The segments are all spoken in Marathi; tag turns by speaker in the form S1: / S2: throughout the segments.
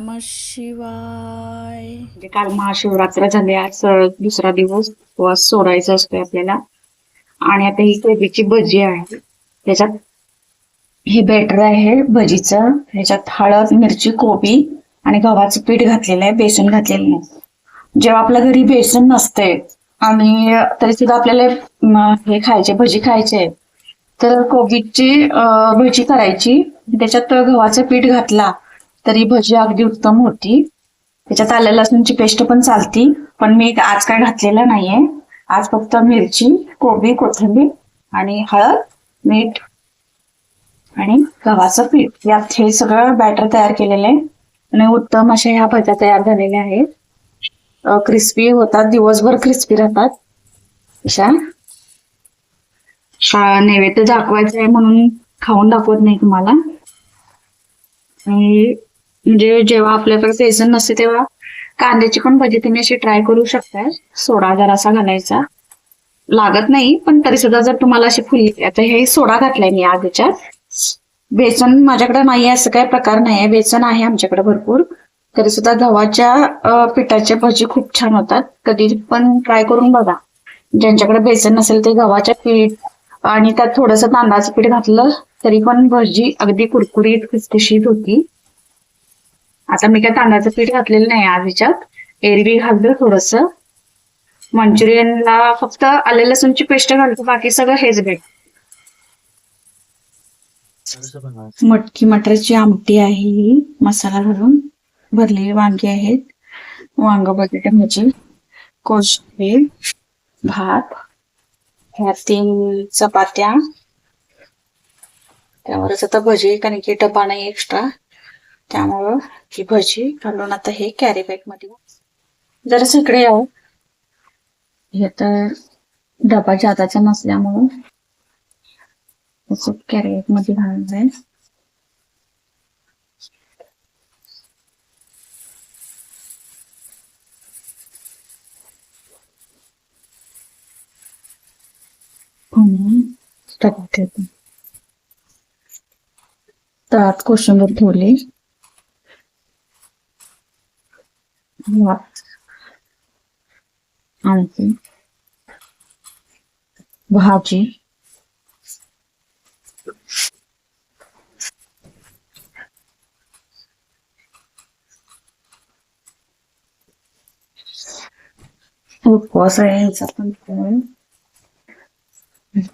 S1: नम शिवाय
S2: म्हणजे काल महाशिवरात्र झाली आज दुसरा दिवस उपवास सोडायचा असतोय आपल्याला. आणि आता ही कोबीची भजी आहे. त्याच्यात हे बेटर आहे भजीचं. ह्याच्यात हळद मिरची कोबी आणि गव्हाचं पीठ घातलेलं आहे बेसन घातलेलं नाही. जेव्हा आपल्या घरी बेसन नसते आणि तरी सुद्धा आपल्याला हे खायचे भजी खायचे तर कोबीची भजी करायची. त्याच्यात गव्हाचं पीठ घातला. तरी भजी अगदी उत्तम होती. त्याच्यात आलं लसूणची पेस्ट पण चालती पण मी आज काय घातलेलं नाहीये. आज फक्त मिरची कोबी कोथिंबीर आणि हळद मीठ आणि गव्हाचं पीठ. यात हे सगळं बॅटर तयार केलेलं आहे. आणि उत्तम अशा ह्या भज्या तयार झालेल्या आहेत. क्रिस्पी होतात दिवसभर क्रिस्पी राहतात. अशा. नैवेद्य दाखवायचं आहे म्हणून खाऊन दाखवत नाही तुम्हाला. आणि म्हणजे जेव्हा आपल्याकडे बेसन नसते तेव्हा कांद्याची पण भजी तुम्ही अशी ट्राय करू शकता सोडा जरासा घालायचा. लागत नाही पण तरी सुद्धा जर तुम्हाला अशी फुली आता हे सोडा घातलाय मी आज बेसन माझ्याकडे नाही आहे असं काही प्रकार नाही आहे. बेसन आहे आमच्याकडे भरपूर. तरी सुद्धा गव्हाच्या पिठाचे पिठाच्या भजी खूप छान होतात. कधी पण ट्राय करून बघा. ज्यांच्याकडे बेसन नसेल ते गव्हाच्या पीठ आणि त्यात थोडंसं तांदळाचं पीठ घातलं तरी पण भजी अगदी कुरकुरीत खुसखुशीत होती. आता मी काय तांदळाचं पीठ घातलेलं नाही आज ह्याच्यात. एरवी घालतो थोडस. मंचुरियनला फक्त आले लसूणची पेस्ट घालतो बाकी सगळं हेच भेट. मटकी मटरची आमटी आहे ही मसाला घालून. भरलेली वांगी आहेत. वांग बटाटे भाजी कोशिंबीर भात ह्या तीन चपात्या. त्यावरच आता भजी कारण की डबा नाही एक्स्ट्रा त्यामुळं ही भजी घालून आता हे कॅरी बॅगमध्ये जरा सगळे आहो. हे तर डबा जादाचा नसल्यामुळं असं कॅरी बॅगमध्ये घालून जाईल आणि डब्यात त्यात कोशिंबीर ठेवली. भात आणखी भाजी उपवास आहे याचा पण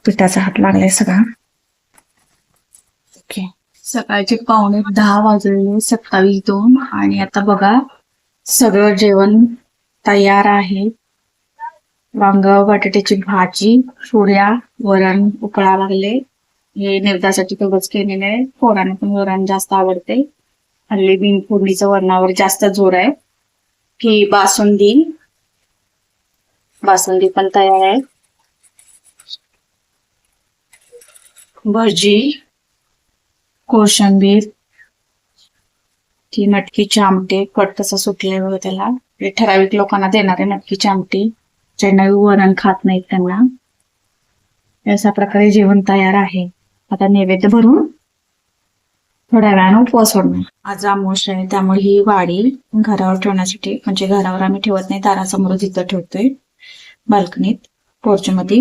S2: पिठाचा हात लागलाय सगळा. ओके. सकाळचे पावणे दहा वाजलेले सत्तावीस दोन. आणि आता बघा सगळं जेवण तयार आहे. वांग बटाट्याची भाजी पोळ्या वरण उकळा लागले. हे निर्धासाठी तेवढंच केलेलं आहे. पोरांना पण वरण जास्त आवडते. हल्ली बिन वरणावर जास्त जोर आहे. की बासुंदी. बासुंदी पण तयार आहे. भजी कोशिंबीर ती नटकीची आमटी कट तसा सुटले बघ त्याला. हे ठराविक लोकांना देणार आहे आमटी. ज्यांना वरण खात नाहीत त्यांना. अशा प्रकारे जेवण तयार आहे. आता नैवेद्य भरून थोड्या वेळानं उपवास सोडणार. आज आमोश आहे त्यामुळे ही वाडी घरावर ठेवण्यासाठी म्हणजे घरावर आम्ही ठेवत नाही दारासमोर तिथं ठेवतोय बाल्कनीत पोर्चमध्ये.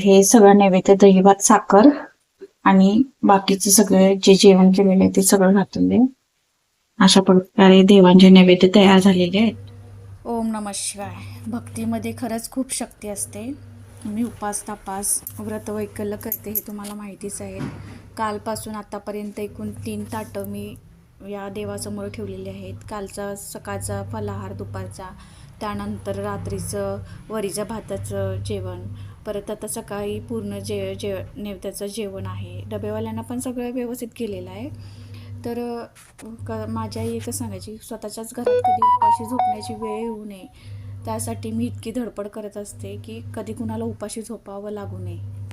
S2: हे सगळं नैवेद्य दही भात साखर आणि बाकीचे सगळे जे जेवण केलेले आहे ते सगळं घातलेलं आहे. अशा प्रकारे देवांचे नैवेद्य तयार झालेले आहेत.
S1: ओम नम शिवाय. भक्तीमध्ये खरंच खूप शक्ती असते. मी उपास तापास व्रत वैकल्य करते हे तुम्हाला माहितीच आहे. कालपासून आतापर्यंत एकूण तीन ताटं मी या देवासमोर ठेवलेले आहेत. कालचा सकाळचा फलाहार दुपारचा त्यानंतर रात्रीचं वरीच्या भाताचं जेवण. परत आता सकाळी पूर्ण जे जे नेवत्याचं जेवण आहे. डबेवाल्यांना पण सगळं व्यवस्थित केलेलं आहे. तर क माझ्या आई एकच सांगायची स्वतःच्याच घरात कधी उपाशी झोपण्याची वेळ येऊ नये. त्यासाठी मी इतकी धडपड करत असते की कधी कुणाला उपाशी झोपावं लागू नये.